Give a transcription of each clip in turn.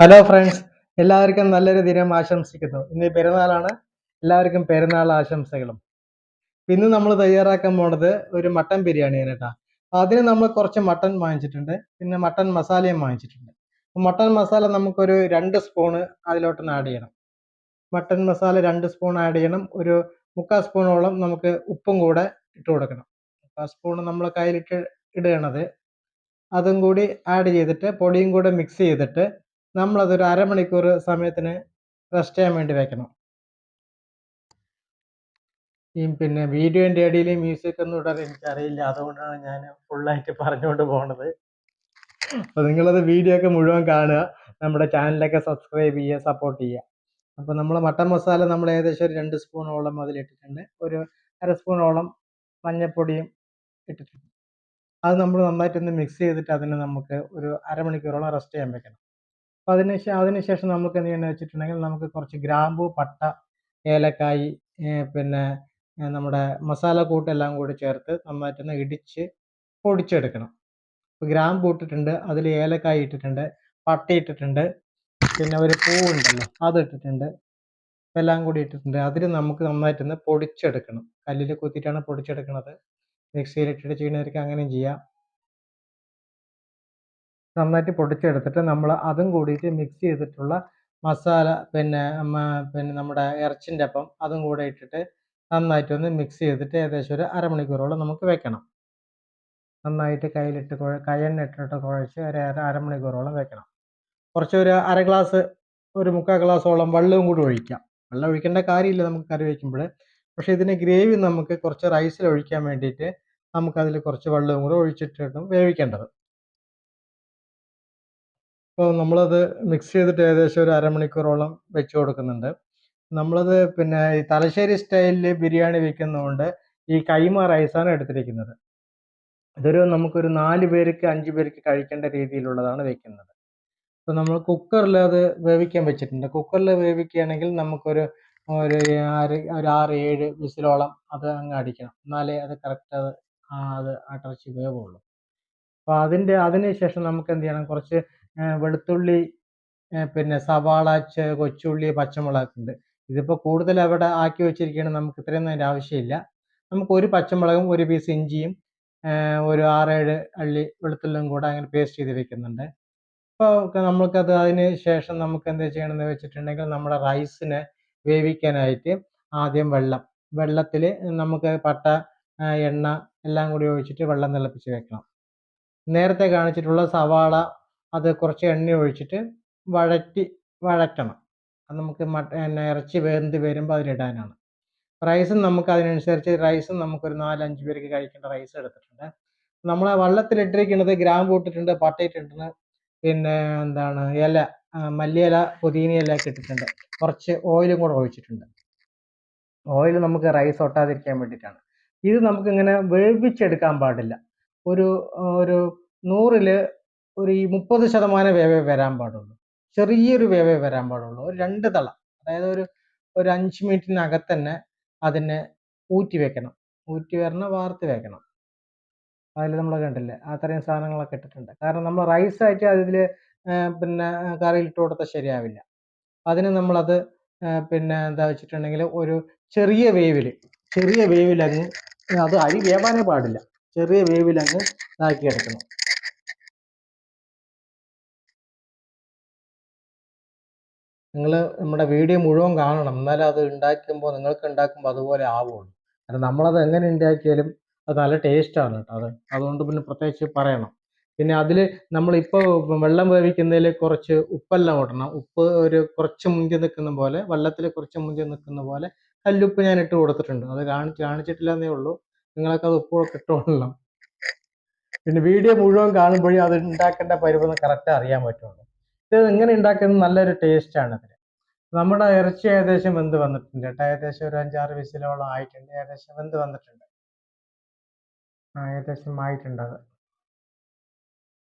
Hello friends എല്ലാവർക്കും നല്ലൊരു ദിനം ആശംസിക്കുന്നു. ഇന്ന് പെരുന്നാളാണ്. എല്ലാവർക്കും പെരുന്നാൾ ആശംസകളും. ഇന്ന് നമ്മൾ തയ്യാറാക്കാൻ പോണത് ഒരു മട്ടൻ ബിരിയാണിയാണ് കേട്ടോ. അതിന് നമ്മൾ കുറച്ച് മട്ടൻ വാങ്ങിച്ചിട്ടുണ്ട്. പിന്നെ മട്ടൻ മസാലയും വാങ്ങിച്ചിട്ടുണ്ട്. മട്ടൺ മസാല നമുക്കൊരു രണ്ട് സ്പൂണ് അതിലോട്ടൊന്ന് ആഡ് ചെയ്യണം. മട്ടൺ മസാല രണ്ട് സ്പൂൺ ആഡ് ചെയ്യണം. ഒരു മുക്കാൽ സ്പൂണോളം നമുക്ക് ഉപ്പും കൂടെ ഇട്ട് കൊടുക്കണം. മുക്കാൽ സ്പൂൺ നമ്മൾ കയ്യിലിട്ട് ഇടുകയാണത് അതും കൂടി ആഡ് ചെയ്തിട്ട് പൊടിയും കൂടെ മിക്സ് ചെയ്തിട്ട് നമ്മളതൊരു അരമണിക്കൂർ സമയത്തിന് റെസ്റ്റ് ചെയ്യാൻ വേണ്ടി വെക്കണം. ഈ പിന്നെ വീഡിയോന്റെ ഇടയിൽ മ്യൂസിക് ഒന്നും ഇടാൻ എനിക്കറിയില്ല. അതുകൊണ്ടാണ് ഞാൻ ഫുള്ളായിട്ട് പറഞ്ഞുകൊണ്ട് പോണത്. അപ്പോൾ നിങ്ങളത് വീഡിയോ ഒക്കെ മുഴുവൻ കാണുക. നമ്മുടെ ചാനലൊക്കെ സബ്സ്ക്രൈബ് ചെയ്യുക സപ്പോർട്ട് ചെയ്യുക. അപ്പോൾ നമ്മൾ മട്ടൻ മസാല നമ്മൾ ഏകദേശം ഒരു രണ്ട് സ്പൂണോളം അതിലിട്ടിട്ടുണ്ട്. ഒരു അര സ്പൂണോളം മഞ്ഞൾപ്പൊടിയും ഇട്ടിട്ടുണ്ട്. അത് നമ്മൾ നന്നായിട്ടൊന്ന് മിക്സ് ചെയ്തിട്ട് അതിനെ നമുക്ക് ഒരു അരമണിക്കൂറോളം റെസ്റ്റ് ചെയ്യാൻ വെക്കണം. അതിന് ശേ- അതിന് ശേഷം നമുക്ക് എന്ത് ചെയ്യണമെന്ന് വെച്ചിട്ടുണ്ടെങ്കിൽ നമുക്ക് കുറച്ച് ഗ്രാമ്പു പട്ട ഏലക്കായി പിന്നെ നമ്മുടെ മസാല കൂട്ടെല്ലാം കൂടി ചേർത്ത് നന്നായിട്ടൊന്ന് ഇടിച്ച് പൊടിച്ചെടുക്കണം. ഇപ്പോൾ ഗ്രാമ്പു ഇട്ടിട്ടുണ്ട് അതിൽ ഏലക്കായി ഇട്ടിട്ടുണ്ട് പട്ട ഇട്ടിട്ടുണ്ട് പിന്നെ ഒരു പൂവുണ്ടല്ലോ അത് ഇട്ടിട്ടുണ്ട് എല്ലാം കൂടി ഇട്ടിട്ടുണ്ട്. അതിൽ നമുക്ക് നന്നായിട്ടൊന്ന് പൊടിച്ചെടുക്കണം. കല്ലിൽ കുത്തിയിട്ടാണ് പൊടിച്ചെടുക്കുന്നത് മിക്സിയിലിട്ടിട്ട് ചെയ്യുന്നവർക്ക് അങ്ങനെയും ചെയ്യാം. നന്നായിട്ട് പൊടിച്ചെടുത്തിട്ട് നമ്മൾ അതും കൂടിയിട്ട് മിക്സ് ചെയ്തിട്ടുള്ള മസാല പിന്നെ പിന്നെ നമ്മുടെ ഇറച്ചിന്റെ അപ്പം അതും കൂടെ ഇട്ടിട്ട് നന്നായിട്ടൊന്ന് മിക്സ് ചെയ്തിട്ട് ഏകദേശം ഒരു അരമണിക്കൂറോളം നമുക്ക് വെക്കണം. നന്നായിട്ട് കയ്യിലിട്ട് കുഴ കയ്യെണ്ണ ഇട്ടിട്ട് കുഴച്ച് ഒരു അര അരമണിക്കൂറോളം വെക്കണം. കുറച്ചൊരു അര ഗ്ലാസ് ഒരു മുക്കാൽ ഗ്ലാസോളം വെള്ളവും കൂടി ഒഴിക്കാം. വെള്ളം ഒഴിക്കേണ്ട കാര്യമില്ല നമുക്ക് കറി വയ്ക്കുമ്പോൾ പക്ഷെ ഇതിന് ഗ്രേവി നമുക്ക് കുറച്ച് റൈസിൽ ഒഴിക്കാൻ വേണ്ടിയിട്ട് നമുക്കതിൽ കുറച്ച് വെള്ളവും കൂടെ ഒഴിച്ചിട്ടിട്ടും വേവിക്കേണ്ടത്. അപ്പോൾ നമ്മളത് മിക്സ് ചെയ്തിട്ട് ഏകദേശം ഒരു അരമണിക്കൂറോളം വെച്ച് കൊടുക്കുന്നുണ്ട്. നമ്മളത് പിന്നെ ഈ തലശ്ശേരി സ്റ്റൈലിൽ ബിരിയാണി വെക്കുന്നതുകൊണ്ട് ഈ കൈമ റൈസാണ് എടുത്തിരിക്കുന്നത്. ഇതൊരു നമുക്കൊരു നാല് പേർക്ക് അഞ്ച് പേർക്ക് കഴിക്കേണ്ട രീതിയിലുള്ളതാണ് വെക്കുന്നത്. അപ്പോൾ നമ്മൾ കുക്കറിൽ അത് വേവിക്കാൻ വെച്ചിട്ടുണ്ട്. കുക്കറിൽ വേവിക്കുകയാണെങ്കിൽ നമുക്കൊരു ഒരു ആറ് ഒരു ആറ് ഏഴ് വിസിലോളം അത് അങ്ങ് അടിക്കണം. എന്നാലേ അത് കറക്റ്റ് അത് അത് അടച്ച് വേവുള്ളൂ. അപ്പോൾ അതിന്റെ അതിന് ശേഷം നമുക്ക് എന്ത് ചെയ്യണം? കുറച്ച് വെളുത്തുള്ളി പിന്നെ സവാള കൊച്ചുള്ളി പച്ചമുളക് ഉണ്ട് ഇതിപ്പോൾ കൂടുതൽ അവിടെ ആക്കി വെച്ചിരിക്കുകയാണ് നമുക്ക് ഇത്രയൊന്നും അതിന്റെ ആവശ്യമില്ല. നമുക്ക് ഒരു പച്ചമുളകും ഒരു പീസ് ഇഞ്ചിയും ഒരു ആറേഴ് അള്ളി വെളുത്തുള്ളിയും കൂടെ അങ്ങനെ പേസ്റ്റ് ചെയ്ത് വെക്കുന്നുണ്ട്. അപ്പോൾ നമുക്കത് അതിന് ശേഷം നമുക്ക് എന്താ ചെയ്യണമെന്ന് വെച്ചിട്ടുണ്ടെങ്കിൽ നമ്മുടെ റൈസിനെ വേവിക്കാനായിട്ട് ആദ്യം വെള്ളം വെള്ളത്തിൽ നമുക്ക് പട്ട എണ്ണ എല്ലാം കൂടി ഒഴിച്ചിട്ട് വെള്ളം തിളപ്പിച്ച് വെക്കണം. നേരത്തെ കാണിച്ചിട്ടുള്ള സവാള അത് കുറച്ച് എണ്ണ ഒഴിച്ചിട്ട് വഴറ്റി വഴറ്റണം. അത് നമുക്ക് മട്ട ഇറച്ചി വെന്ത് വരുമ്പോൾ അതിലിടാനാണ്. റൈസും നമുക്ക് അതിനനുസരിച്ച് റൈസും നമുക്കൊരു നാലഞ്ച് പേർക്ക് കഴിക്കേണ്ട റൈസ് എടുത്തിട്ടുണ്ട്. നമ്മൾ വള്ളത്തിലിട്ടിരിക്കുന്നത് ഗ്രാമ്പ് ഇട്ടിട്ടുണ്ട് പട്ട ഇട്ടിട്ടുണ്ട് പിന്നെ എന്താണ് ഇല മല്ലിയില പുതിന ഇല ഒക്കെ ഇട്ടിട്ടുണ്ട്. കുറച്ച് ഓയിലും കൂടെ ഒഴിച്ചിട്ടുണ്ട്. ഓയിൽ നമുക്ക് റൈസ് ഒട്ടാതിരിക്കാൻ വേണ്ടിയിട്ടാണ്. ഇത് നമുക്ക് ഇങ്ങനെ വേവിച്ചെടുക്കാൻ പാടില്ല. ഒരു ഒരു നൂറിൽ ഒരു ഈ മുപ്പത് ശതമാനം വേവേ വരാൻ പാടുള്ളൂ. ചെറിയൊരു വേവേ വരാൻ പാടുള്ളൂ. ഒരു രണ്ട് തള. അതായത് ഒരു ഒരു അഞ്ച് മിനിറ്റിനകത്ത് തന്നെ അതിനെ ഊറ്റി വെക്കണം. ഊറ്റി വരണം വാർത്ത് വെക്കണം. അതിൽ നമ്മൾ കണ്ടില്ലേ അത്രയും സാധനങ്ങളൊക്കെ ഇട്ടിട്ടുണ്ട്. കാരണം നമ്മൾ റൈസ് ആയിട്ട് അതിൽ പിന്നെ കറിയിൽ ഇട്ട് കൊടുത്താൽ ശരിയാവില്ല. അതിന് നമ്മളത് പിന്നെ എന്താ വെച്ചിട്ടുണ്ടെങ്കിൽ ഒരു ചെറിയ വേവിൽ ചെറിയ വേവിൽ അങ്ങ് അത് അരി വേവാനേ പാടില്ല. ചെറിയ വേവിൽ അങ്ങ് ഇതാക്കി എടുക്കണം നിങ്ങൾ നമ്മുടെ വീഡിയോ മുഴുവൻ കാണണം. എന്നാലേ അത് ഉണ്ടാക്കുമ്പോൾ നിങ്ങൾക്ക് ഉണ്ടാക്കുമ്പോൾ അതുപോലെ ആവുള്ളൂ. കാരണം നമ്മളത് എങ്ങനെ ഉണ്ടാക്കിയാലും അത് നല്ല ടേസ്റ്റാണ് കേട്ടോ അത്. അതുകൊണ്ട് പിന്നെ പ്രത്യേകിച്ച് പറയണം. പിന്നെ അതിൽ നമ്മളിപ്പോൾ വെള്ളം വേവിക്കുന്നതിൽ കുറച്ച് ഉപ്പെല്ലാം ഇടണം. ഉപ്പ് ഒരു കുറച്ച് മുന്തി നിൽക്കുന്ന പോലെ വെള്ളത്തിൽ കുറച്ച് മുന്തി നിൽക്കുന്ന പോലെ കല്ലുപ്പ് ഞാൻ ഇട്ട് കൊടുത്തിട്ടുണ്ട്. അത് കാണിച്ച് കാണിച്ചിട്ടില്ല എന്നേ ഉള്ളൂ. നിങ്ങളൊക്കെ അത് ഉപ്പൊക്കെ ഇട്ടോളണം പിന്നെ വീഡിയോ മുഴുവൻ കാണുമ്പോഴേ അത് ഉണ്ടാക്കേണ്ട പരുവെന്ന് കറക്റ്റ് അറിയാൻ പറ്റുള്ളൂ. ഇത് എങ്ങനെ ഉണ്ടാക്കുന്നത് നല്ലൊരു ടേസ്റ്റ് ആണ് അതിന് നമ്മുടെ ഇറച്ചി ഏകദേശം വെന്ത് വന്നിട്ടുണ്ട് കേട്ടോ. ഏകദേശം ഒരു അഞ്ചാറ് വിസിലോളം ആയിട്ടുണ്ട്. ഏകദേശം വെന്ത് വന്നിട്ടുണ്ട്. ആ ഏകദേശം ആയിട്ടുണ്ട് അത്.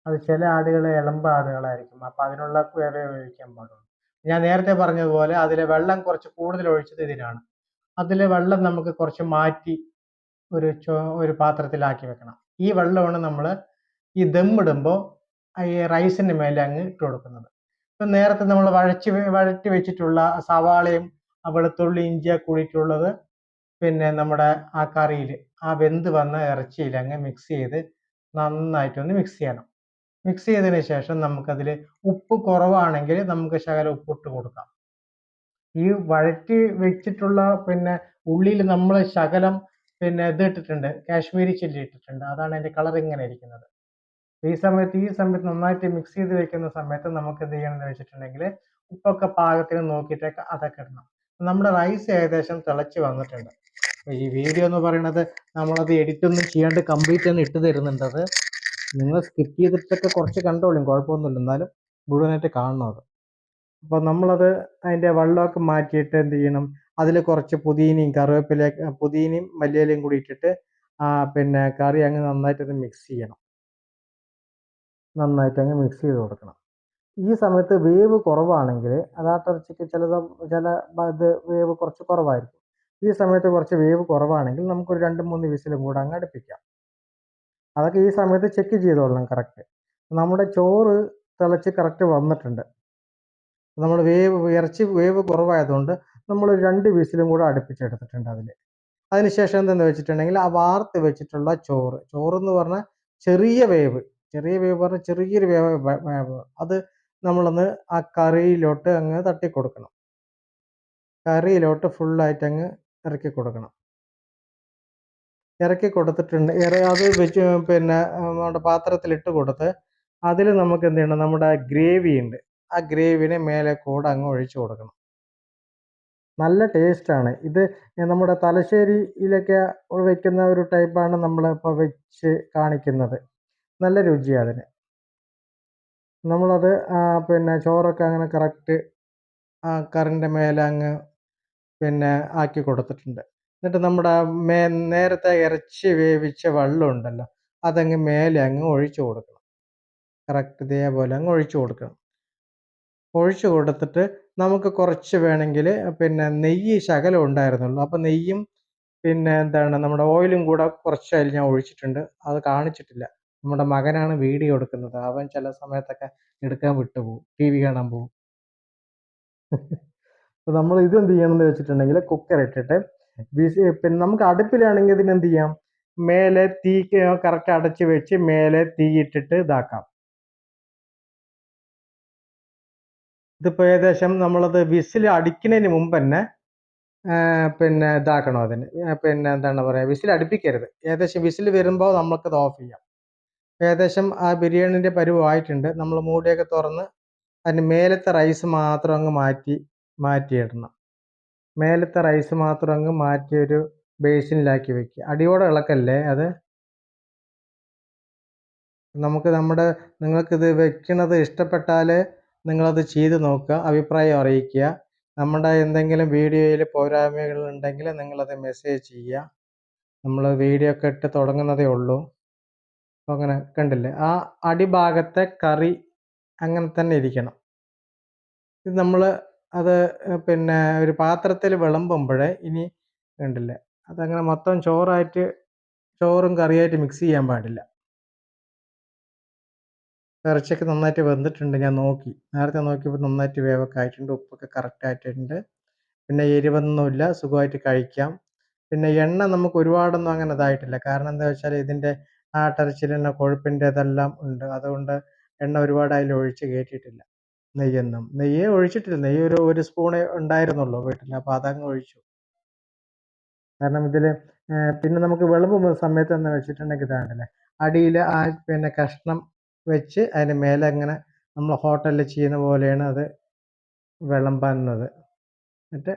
അത് ചില ആടുകളെ ഇളമ്പ ആടുകളായിരിക്കും. അപ്പം അതിനുള്ള വേറെ ഉപയോഗിക്കാൻ പാടുള്ളൂ. ഞാൻ നേരത്തെ പറഞ്ഞതുപോലെ അതിലെ വെള്ളം കുറച്ച് കൂടുതൽ ഒഴിച്ചത് ഇതിനാണ്. അതിൽ വെള്ളം നമുക്ക് കുറച്ച് മാറ്റി ഒരു ചോ ഒരു പാത്രത്തിലാക്കി വെക്കണം. ഈ വെള്ളമാണ് നമ്മൾ ഈ ദമ്മിടുമ്പോൾ ഈ റൈസിന് മേലെ അങ്ങ് ഇട്ട് കൊടുക്കുന്നത്. ഇപ്പം നേരത്തെ നമ്മൾ വഴച്ച് വഴറ്റി വെച്ചിട്ടുള്ള സവാളയും വെളുത്തുള്ളി ഇഞ്ചിയ കൂടിയിട്ടുള്ളത് പിന്നെ നമ്മുടെ ആ കറിയിൽ ആ വെന്ത് വന്ന ഇറച്ചിയിൽ അങ്ങ് മിക്സ് ചെയ്ത് നന്നായിട്ടൊന്ന് മിക്സ് ചെയ്യണം. മിക്സ് ചെയ്തതിന് ശേഷം നമുക്കതിൽ ഉപ്പ് കുറവാണെങ്കിൽ നമുക്ക് ശകലം ഉപ്പ് ഇട്ട് കൊടുക്കാം. ഈ വഴറ്റി വെച്ചിട്ടുള്ള പിന്നെ ഉള്ളിയിൽ നമ്മൾ ശകലം പിന്നെ ഇത് ഇട്ടിട്ടുണ്ട് കാശ്മീരി ചില്ലി ഇട്ടിട്ടുണ്ട്. അതാണ് അതിന്റെ കളർ ഇങ്ങനെ ഇരിക്കുന്നത്. ഈ സമയത്ത് ഈ സമയത്ത് നന്നായിട്ട് മിക്സ് ചെയ്ത് വെക്കുന്ന സമയത്ത് നമുക്ക് എന്ത് ചെയ്യണം എന്ന് വെച്ചിട്ടുണ്ടെങ്കിൽ ഉപ്പൊക്കെ പാകത്തിന് നോക്കിയിട്ടൊക്കെ അതൊക്കെ ഇടണം. നമ്മുടെ റൈസ് ഏകദേശം തിളച്ച് വന്നിട്ടുണ്ട്. ഈ വീഡിയോ എന്ന് പറയുന്നത് നമ്മളത് എഡിറ്റ് ഒന്നും ചെയ്യാണ്ട് കംപ്ലീറ്റ് തന്നെ ഇട്ട് തരുന്നുണ്ടത് നിങ്ങൾ സ്കിപ്പ് ചെയ്തിട്ടൊക്കെ കുറച്ച് കണ്ടോളും കുഴപ്പമൊന്നുമില്ല. എന്നാലും മുഴുവനായിട്ട് കാണണം അത്. അപ്പോൾ നമ്മളത് അതിന്റെ വെള്ളമൊക്കെ മാറ്റിയിട്ട് എന്ത് ചെയ്യണം അതിൽ കുറച്ച് പുതിനയും കറിവേപ്പില പുതിനയും മല്ലിയിലയും കൂടി ഇട്ടിട്ട് പിന്നെ കറി അങ്ങ് നന്നായിട്ടൊന്ന് മിക്സ് ചെയ്യണം. നന്നായിട്ട് അങ്ങ് മിക്സ് ചെയ്ത് കൊടുക്കണം. ഈ സമയത്ത് വേവ് കുറവാണെങ്കിൽ അതാട്ടിറച്ചിക്ക് ചിലത് ചില ചില ഇത് വേവ് കുറച്ച് കുറവായിരിക്കും. ഈ സമയത്ത് കുറച്ച് വേവ് കുറവാണെങ്കിൽ നമുക്കൊരു രണ്ട് മൂന്ന് വിസിലും കൂടെ അങ്ങ് അടുപ്പിക്കാം. അതൊക്കെ ഈ സമയത്ത് ചെക്ക് ചെയ്തോളണം കറക്റ്റ് നമ്മുടെ ചോറ് തിളച്ച് കറക്റ്റ് വന്നിട്ടുണ്ട്. നമ്മൾ വേവ് ഇറച്ചി വേവ് കുറവായതുകൊണ്ട് നമ്മൾ രണ്ട് വിസിലും കൂടെ അടുപ്പിച്ചെടുത്തിട്ടുണ്ട് അതിൽ അതിനുശേഷം എന്തെന്ന് വെച്ചിട്ടുണ്ടെങ്കിൽ ആ വാർത്ത് വെച്ചിട്ടുള്ള ചോറ് ചോറ് എന്ന് പറഞ്ഞാൽ ചെറിയ വേവ്. ചെറിയ വേവ് പറഞ്ഞാൽ ചെറിയൊരു വേവ് വേവ് അത് നമ്മളൊന്ന് ആ കറിയിലോട്ട് അങ്ങ് തട്ടി കൊടുക്കണം കറിയിലോട്ട് ഫുള്ളായിട്ട് അങ്ങ് ഇറക്കി കൊടുക്കണം. ഇറക്കി കൊടുത്തിട്ടുണ്ട്. അത് വെച്ച് പിന്നെ നമ്മുടെ പാത്രത്തിലിട്ട് കൊടുത്ത് അതിൽ നമുക്ക് എന്ത് ചെയ്യണം? നമ്മുടെ ഗ്രേവി ഉണ്ട്. ആ ഗ്രേവിനെ മേലെ കൂടെ അങ്ങ് ഒഴിച്ചു കൊടുക്കണം. നല്ല ടേസ്റ്റാണ് ഇത് നമ്മുടെ തലശ്ശേരിയിലൊക്കെ വെക്കുന്ന ഒരു ടൈപ്പാണ് നമ്മളിപ്പോൾ വെച്ച് കാണിക്കുന്നത്. നല്ല രുചിയാണ് അതിന്. നമ്മളത് പിന്നെ ചോറൊക്കെ അങ്ങനെ കറക്റ്റ് ആ കറിന്റെ മേലെ അങ്ങ് പിന്നെ ആക്കി കൊടുത്തിട്ടുണ്ട്. എന്നിട്ട് നമ്മുടെ മേ നേരത്തെ ഇറച്ചി വേവിച്ച വെള്ളം ഉണ്ടല്ലോ അതങ്ങ് മേലെ അങ്ങ് ഒഴിച്ചു കൊടുക്കണം. കറക്റ്റ് ഇതേപോലെ അങ്ങ് ഒഴിച്ചു കൊടുക്കണം. ഒഴിച്ചു കൊടുത്തിട്ട് നമുക്ക് കുറച്ച് വേണമെങ്കിൽ പിന്നെ നെയ്യ് ശകലം ഉണ്ടായിരുന്നുള്ളൂ. അപ്പോൾ നെയ്യും പിന്നെ എന്താണ് നമ്മുടെ ഓയിലും കൂടെ കുറച്ച് അതിൽ ഞാൻ ഒഴിച്ചിട്ടുണ്ട്. അത് കാണിച്ചിട്ടില്ല. നമ്മുടെ മകനാണ് വീഡിയോ എടുക്കുന്നത്. അവൻ ചില സമയത്തൊക്കെ എടുക്കാൻ വിട്ടുപോകും ടി വി കാണാൻ പോകും നമ്മൾ ഇത് എന്ത് ചെയ്യണം എന്ന് വെച്ചിട്ടുണ്ടെങ്കിൽ കുക്കർ ഇട്ടിട്ട് പിന്നെ നമുക്ക് അടുപ്പിലാണെങ്കിൽ ഇതിന് എന്ത് ചെയ്യാം? മേലെ തീ കറക്റ്റ് അടച്ച് വെച്ച് മേലെ തീ ഇട്ടിട്ട് ഇതാക്കാം. ഇതിപ്പോൾ ഏകദേശം നമ്മളത് വിസിൽ അടിക്കുന്നതിന് മുമ്പ് തന്നെ പിന്നെ ഇതാക്കണം അതിന്? പിന്നെ എന്താണ് പറയുക? വിസിൽ അടുപ്പിക്കരുത്. ഏകദേശം വിസിൽ വരുമ്പോൾ നമുക്കത് ഓഫ് ചെയ്യാം. ഏകദേശം ആ ബിരിയാണിന്റെ പരുവമായിട്ടുണ്ട് നമ്മൾ മൂടിയൊക്കെ തുറന്ന് അതിന് മേലത്തെ റൈസ് മാത്രം അങ്ങ് മാറ്റി മാറ്റിയിടണം. മേലത്തെ റൈസ് മാത്രം അങ്ങ് മാറ്റി ഒരു ബേസിനിലാക്കി വെക്കുക. അടിയോടെ ഇളക്കല്ലേ അത്? നമുക്ക് നമ്മുടെ നിങ്ങൾക്കിത് വെക്കുന്നത് ഇഷ്ടപ്പെട്ടാൽ നിങ്ങളത് ചെയ്ത് നോക്കുക അഭിപ്രായം അറിയിക്കുക. നമ്മുടെ എന്തെങ്കിലും വീഡിയോയിൽ പോരായ്മകൾ ഉണ്ടെങ്കിൽ നിങ്ങളത് മെസ്സേജ് ചെയ്യുക. നമ്മൾ വീഡിയോ ഒക്കെ ഇട്ട് തുടങ്ങുന്നതേ ഉള്ളൂ. അങ്ങനെ കണ്ടില്ലേ? ആ അടിഭാഗത്തെ കറി അങ്ങനെ തന്നെ ഇരിക്കണം. ഇത് നമ്മൾ അത് പിന്നെ ഒരു പാത്രത്തിൽ വിളമ്പുമ്പോഴേ ഇനി കണ്ടില്ലേ? അതങ്ങനെ മൊത്തം ചോറായിട്ട് ചോറും കറിയായിട്ട് മിക്സ് ചെയ്യാൻ പാടില്ല. ഇറച്ചിയൊക്കെ നന്നായിട്ട് വെന്തിട്ടുണ്ട് ഞാൻ നോക്കി. നേരത്തെ നോക്കിയപ്പോൾ നന്നായിട്ട് വേവൊക്കെ ആയിട്ടുണ്ട് ഉപ്പൊക്കെ കറക്റ്റ് ആയിട്ടുണ്ട്. പിന്നെ എരിവൊന്നുമില്ല സുഖമായിട്ട് കഴിക്കാം. പിന്നെ എണ്ണ നമുക്ക് ഒരുപാടൊന്നും അങ്ങനെ ഇതായിട്ടില്ല. കാരണം എന്താ വെച്ചാൽ ഇതിന്റെ ആട്ടിറച്ചിയിൽ തന്നെ കൊഴുപ്പിന്റെ ഇതെല്ലാം ഉണ്ട്. അതുകൊണ്ട് എണ്ണ ഒരുപാട് അതിൽ ഒഴിച്ച് കയറ്റിയിട്ടില്ല നെയ്യൊന്നും. നെയ്യ് ഒഴിച്ചിട്ടില്ല. നെയ്യ് ഒരു ഒരു സ്പൂണേ ഉണ്ടായിരുന്നുള്ളൂ വീട്ടിൽ. അപ്പോൾ അതങ്ങ് ഒഴിച്ചു. കാരണം ഇതിൽ പിന്നെ നമുക്ക് വിളമ്പ് സമയത്ത് എന്ന് വെച്ചിട്ടുണ്ടെങ്കിൽ ഇതാണല്ലേ. അടിയിൽ ആ പിന്നെ കഷ്ണം വെച്ച് അതിന് മേലെ അങ്ങനെ നമ്മൾ ഹോട്ടലിൽ ചെയ്യുന്ന പോലെയാണ് അത് വിളമ്പുന്നത് എന്നിട്ട്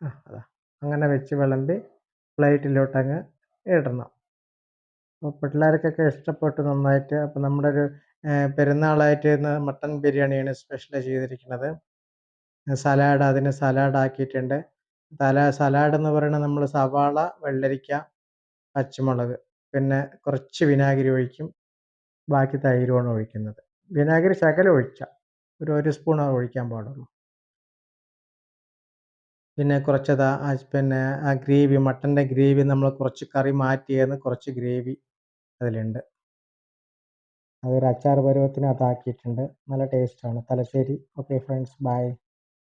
ആ അതാ. അങ്ങനെ വെച്ച് വിളമ്പി പ്ലേറ്റിലോട്ടങ്ങ് ഇടണം. അപ്പോൾ പിള്ളേർക്കൊക്കെ ഇഷ്ടപ്പെട്ടു നന്നായിട്ട്. അപ്പോൾ നമ്മുടെ ഒരു പെരുന്നാളായിട്ട് ഇന്ന് മട്ടൺ ബിരിയാണിയാണ് സ്പെഷ്യൽ ചെയ്തിരിക്കുന്നത്. സലാഡ് അതിന് സലാഡ് ആക്കിയിട്ടുണ്ട്. തല സലാഡ് എന്ന് പറയുന്നത് നമ്മൾ സവാള വെള്ളരിക്ക പച്ചമുളക് പിന്നെ കുറച്ച് വിനാഗിരി ഒഴിക്കും. ബാക്കി തൈരുമാണ് ഒഴിക്കുന്നത്. വിനാഗിരി ശകലം ഒഴിച്ചാൽ ഒരു ഒരു സ്പൂൺ ഒഴിക്കാൻ പാടുള്ളൂ. പിന്നെ കുറച്ചത് പിന്നെ ആ ഗ്രേവി മട്ടന്റെ ഗ്രേവി നമ്മൾ കുറച്ച് കറി മാറ്റിയെന്ന് കുറച്ച് ഗ്രേവി അതിലുണ്ട്. അതൊരു അച്ചാർ പരുവത്തിന് അതാക്കിയിട്ടുണ്ട് നല്ല ടേസ്റ്റാണ് തലശ്ശേരി. Okay friends bye